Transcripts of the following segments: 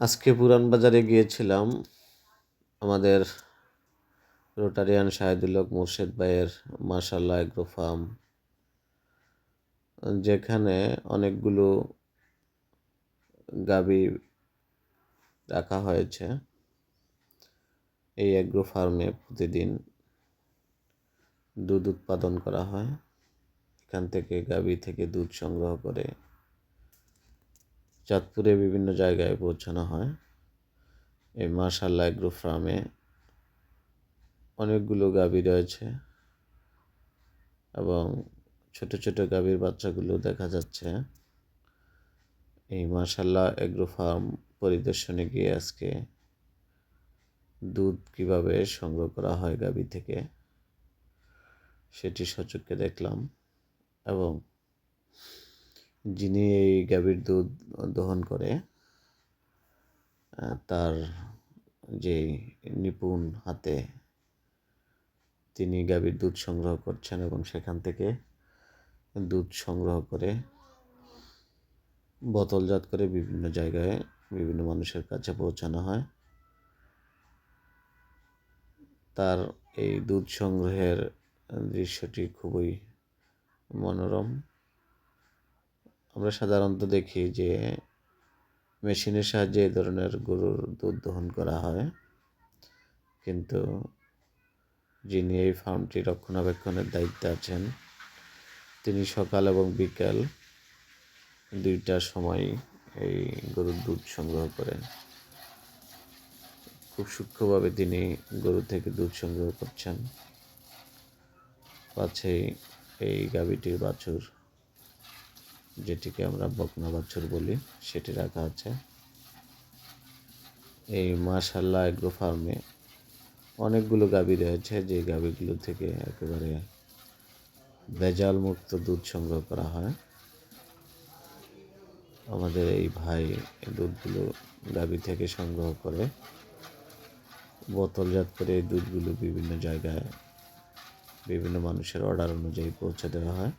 আজকে পুরান বাজারে গিয়েছিলাম। আমাদের রোটারিয়ান শাহিদুল্লক মুর্শেদ ভাইয়ের মার্শাল্লাহ এগ্রো ফার্ম যেখানে অনেকগুলো গাবি রাখা হয়েছে এই এগ্রো ফার্মে প্রতিদিন দুধ উৎপাদন করা হয়। এখান থেকে গাবি থেকে দুধ সংগ্রহ করে চাঁদপুরে বিভিন্ন জায়গায় পৌঁছানো হয়। এই মার্শাল্লাহ এগ্রো ফার্মে অনেকগুলো গাভী রয়েছে এবং ছোট ছোট গাভীর বাচ্চাগুলো দেখা যাচ্ছে। এই মার্শাল্লাহ এগ্রো ফার্ম পরিদর্শনে গিয়ে আজকে দুধ কীভাবে সংগ্রহ করা হয় গাভী থেকে সেটি সচক্ষে দেখলাম এবং যিনি এই গাভীর দুধ দহন করে তার যে নিপুণ হাতে তিনি গাভীর দুধ সংগ্রহ করছেন এবং সেখান থেকে দুধ সংগ্রহ করে বোতলজাত করে বিভিন্ন জায়গায় বিভিন্ন মানুষের কাছে পৌঁছানো হয়। তার এই দুধ সংগ্রহের দৃশ্যটি খুবই মনোরম। আমরা সাধারণত দেখি যে মেশিনের সাহায্যে এই ধরনের গরুর দুধ দহন করা হয়। কিন্তু যিনি এই ফার্মটি রক্ষণাবেক্ষণের দায়িত্বে আছেন, তিনি সকাল এবং বিকাল দুইটার সময় এই গরুর দুধ সংগ্রহ করেন। খুব সূক্ষ্মভাবে তিনি গরু থেকে দুধ সংগ্রহ করছেন। পাছেই এই গাভীটির বাছুর যেটিকে আমরা বকনা বাছুর বলি, সেটি রাখা আছে। এই মাশাল্লাহ এগ্রো ফার্মে অনেকগুলো গাভী রয়েছে, যে গাভীগুলো থেকে একেবারে ভেজাল মুক্ত দুধ সংগ্রহ করা হয়। আমাদের এই ভাই দুধগুলো গাভী থেকে সংগ্রহ করে, বোতলজাত করে এই দুধগুলো বিভিন্ন জায়গায় বিভিন্ন মানুষের অর্ডার অনুযায়ী পৌঁছে দেওয়া হয়।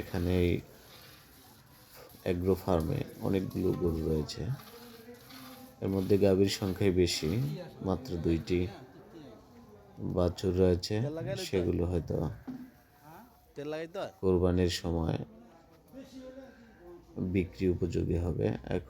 এখানে এই অ্যাগ্রো ফার্মে অনেকগুলো গরু রয়েছে। এর মধ্যে গাভীর সংখ্যাই বেশি মাত্র দুইটি বাছুর রয়েছে। সেগুলো হয়তো কোরবানির সময় বিক্রি উপযোগী হবে। এখন